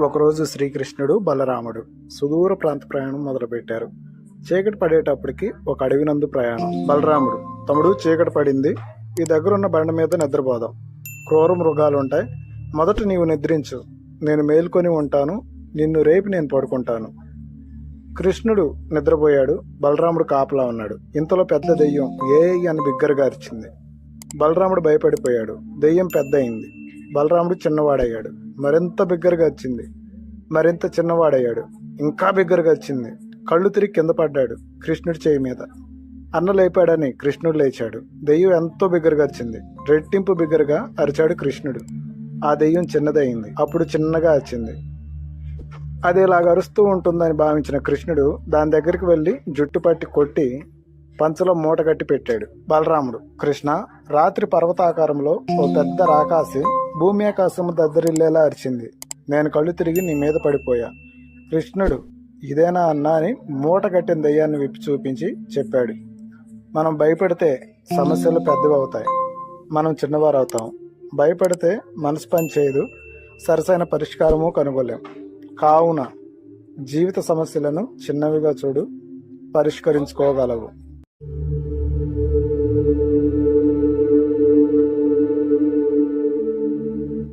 ఒకరోజు శ్రీకృష్ణుడు బలరాముడు సుదూర ప్రాంత ప్రయాణం మొదలుపెట్టారు. చీకటి పడేటప్పటికి ఒక అడవినందు ప్రయాణం. బలరాముడు తమ్ముడు చీకటి పడింది. ఈ దగ్గరున్న బండ మీద నిద్రపోదాం. క్రూర మృగాలు ఉంటాయి మొదట నీవు నిద్రించు. నేను మేల్కొని ఉంటాను. నిన్ను రేపు నేను పడుకుంటాను. కృష్ణుడు నిద్రపోయాడు. బలరాముడు కాపలా ఉన్నాడు. ఇంతలో పెద్ద దెయ్యం ఏ అని బిగ్గరగా అరిచింది. బలరాముడు భయపడిపోయాడు. దెయ్యం పెద్ద అయింది బలరాముడు చిన్నవాడయ్యాడు. మరింత బిగ్గరగా వచ్చింది. మరింత చిన్నవాడయ్యాడు. ఇంకా బిగ్గరగా వచ్చింది. కళ్ళు తిరిగి కింద పడ్డాడు కృష్ణుడి చేయి మీద. అన్న లేపాడని కృష్ణుడు లేచాడు. దెయ్యం ఎంతో బిగ్గరగా వచ్చింది. రెట్టింపు బిగ్గరగా అరిచాడు కృష్ణుడు. ఆ దెయ్యం చిన్నదయింది. అప్పుడు చిన్నగా వచ్చింది. అది ఇలాగ అరుస్తూ ఉంటుందని భావించిన కృష్ణుడు దాని దగ్గరికి వెళ్ళి జుట్టు పట్టి కొట్టి పంచలో మూట కట్టి పెట్టాడు. బలరాముడు కృష్ణ రాత్రి పర్వతాకారంలో ఓ పెద్ద రాకాసి భూమి ఆకాశము దద్దరిల్లేలా అరిచింది. నేను కళ్ళు తిరిగి నీ మీద పడిపోయా. కృష్ణుడు ఇదేనా అన్నా అని మూట కట్టిన దయ్యాన్ని విప్పి చూపించి చెప్పాడు. మనం భయపడితే సమస్యలు పెద్దవి అవుతాయి మనం చిన్నవారు అవుతాం భయపడితే మనసు పని చేయదు. సరసైన పరిష్కారము కనుగొలేం కావున జీవిత సమస్యలను చిన్నవిగా చూడు పరిష్కరించుకోగలవు.